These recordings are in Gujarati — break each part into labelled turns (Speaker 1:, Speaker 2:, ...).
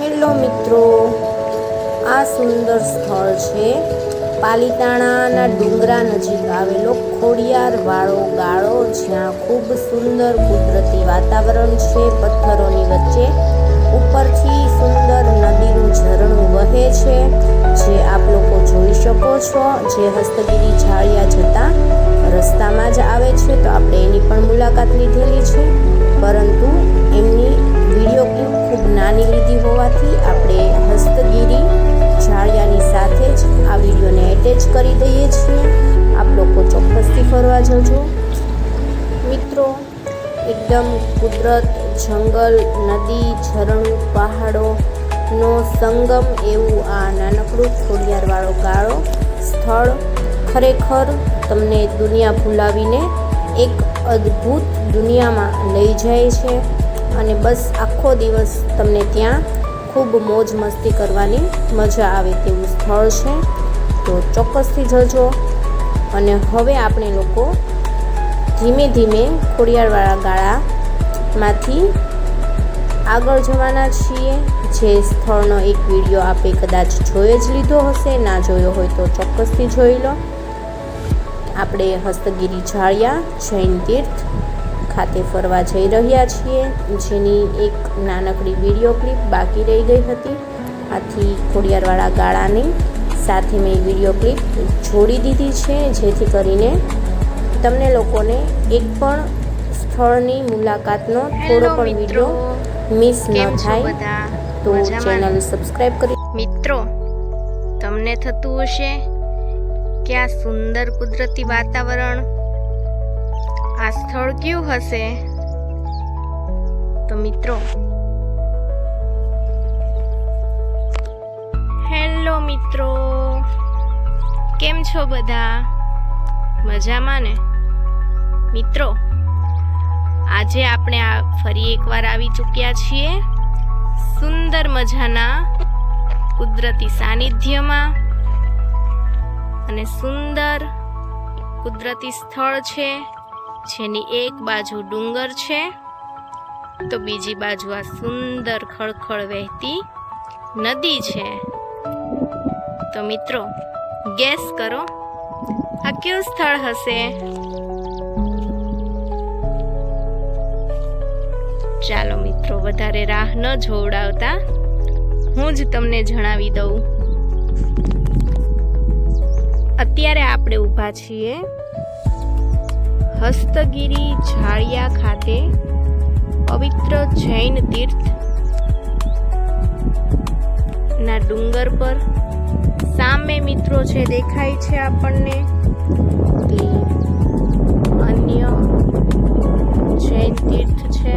Speaker 1: હેલો મિત્રો, આ સુંદર સ્થળ છે પાલીતાણાના ડુંગરા નજીક આવેલો ખોડિયાર વાળો ગાળો, જ્યાં ખૂબ સુંદર કુદરતી વાતાવરણ છે, પથ્થરોની વચ્ચે. ઉપરથી સુંદર નદીનું ઝરણું વહે છે, જે આપ લોકો જોઈ શકો છો. જે હસ્તગીરી ઝાડિયા જતા રસ્તામાં જ આવે છે, તો આપણે એની પણ મુલાકાત લીધેલી છે. પરંતુ હોવાથી આપણે હસ્તગીરી જાળિયાની સાથે જ આ વિડીયોને એટેચ કરી દઈએ છીએ. આપ લોકો ચોક્કસથી ફરવા જજો. મિત્રો, એકદમ કુદરત, જંગલ, નદી, ઝરણું પહાડોનો સંગમ એવું આ નાનકડું ખોડિયારવાળો ગાળો, સ્થળ ખરેખર તમને દુનિયા ભૂલાવીને એક અદ્ભુત દુનિયામાં લઈ જાય છે. અને બસ આખો દિવસ તમને ત્યાં ખૂબ મોજ મસ્તી કરવાની મજા આવે તેવું સ્થળ છે. તો ચોક્કસથી જજો. અને હવે આપણે લોકો ધીમે ધીમે ખોડિયારવાળા ગાળામાંથી આગળ જવાના છીએ. જે સ્થળનો એક વીડિયો આપે કદાચ જોઈ જ લીધો હશે, ના જોયો હોય તો ચોક્કસથી જોઈ લો. આપણે હસ્તગીરી જાળિયા જૈન તીર્થ ખાતે ફરવા જઈ રહ્યા છીએ જેની એક નાનકડી વીડિયો ક્લિપ બાકી રહી ગઈ હતી. આથી ખોડિયારવાળા ગાળાની સાથે મેં વીડિયો ક્લિપ જોડી દીધી છે જેથી કરીને તમને લોકોને એક પણ સ્થળની મુલાકાતનો થોડો પણ વીડિયો મિસ ન થાય. તો ચેનલ સબસ્ક્રાઈબ કરી
Speaker 2: મિત્રો તમને થતું હશે કે આ સુંદર કુદરતી વાતાવરણ આ સ્થળ કયું હશે? તો મિત્રો, હેલો મિત્રો, કેમ છો બધા? મજામાં ને? મિત્રો, આજે આપણે આ ફરી એકવાર આવી ચૂક્યા છીએ સુંદર મજાના કુદરતી સાનિધ્યમાં. અને સુંદર કુદરતી સ્થળ છે. જેની એક બાજુ ડુંગર છે, તો બીજી બાજુ આ સુંદર ખળખળ વહેતી નદી છે. તો મિત્રો, ગેસ કરો. આ કયું સ્થળ હશે? ચાલો મિત્રો, વધારે રાહ ન જોવડાવતા હું જ તમને જણાવી દઉં. અત્યારે આપણે ઊભા છીએ હસ્તગીરી ઝાડિયા ખાતે પવિત્ર જૈન તીર્થ ના ડુંગર પર સામે મિત્રો છે દેખાય છે આપણને તે અન્ય જૈન તીર્થ છે.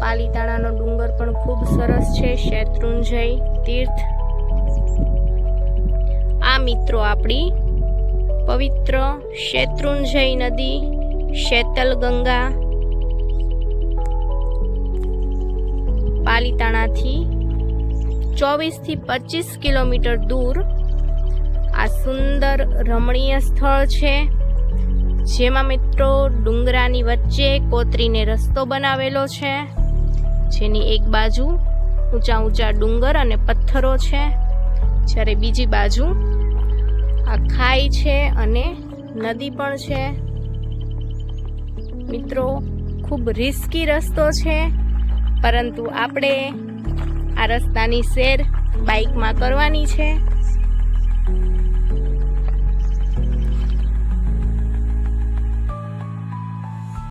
Speaker 2: પાલીતાણાનો ડુંગર પણ ખૂબ સરસ છે. શેત્રુંજય તીર્થ. આ મિત્રો આપણી પવિત્ર શેત્રુંજય નદી શેતલ ગંગા પાલીતાણાથી ચોવીસથી પચીસ કિલોમીટર દૂર આ સુંદર રમણીય સ્થળ છે, જેમાં મિત્રો ડુંગરાની વચ્ચે કોતરીને રસ્તો બનાવેલો છે, જેની એક બાજુ ઊંચા ઊંચા ડુંગર અને પથ્થરો છે, જ્યારે બીજી બાજુ આ ખાઈ છે અને નદી પણ છે. મિત્રો, ખૂબ રિસ્કી રસ્તો છે, પરંતુ આપણે આ રસ્તાની શેર બાઇકમાં કરવાની છે.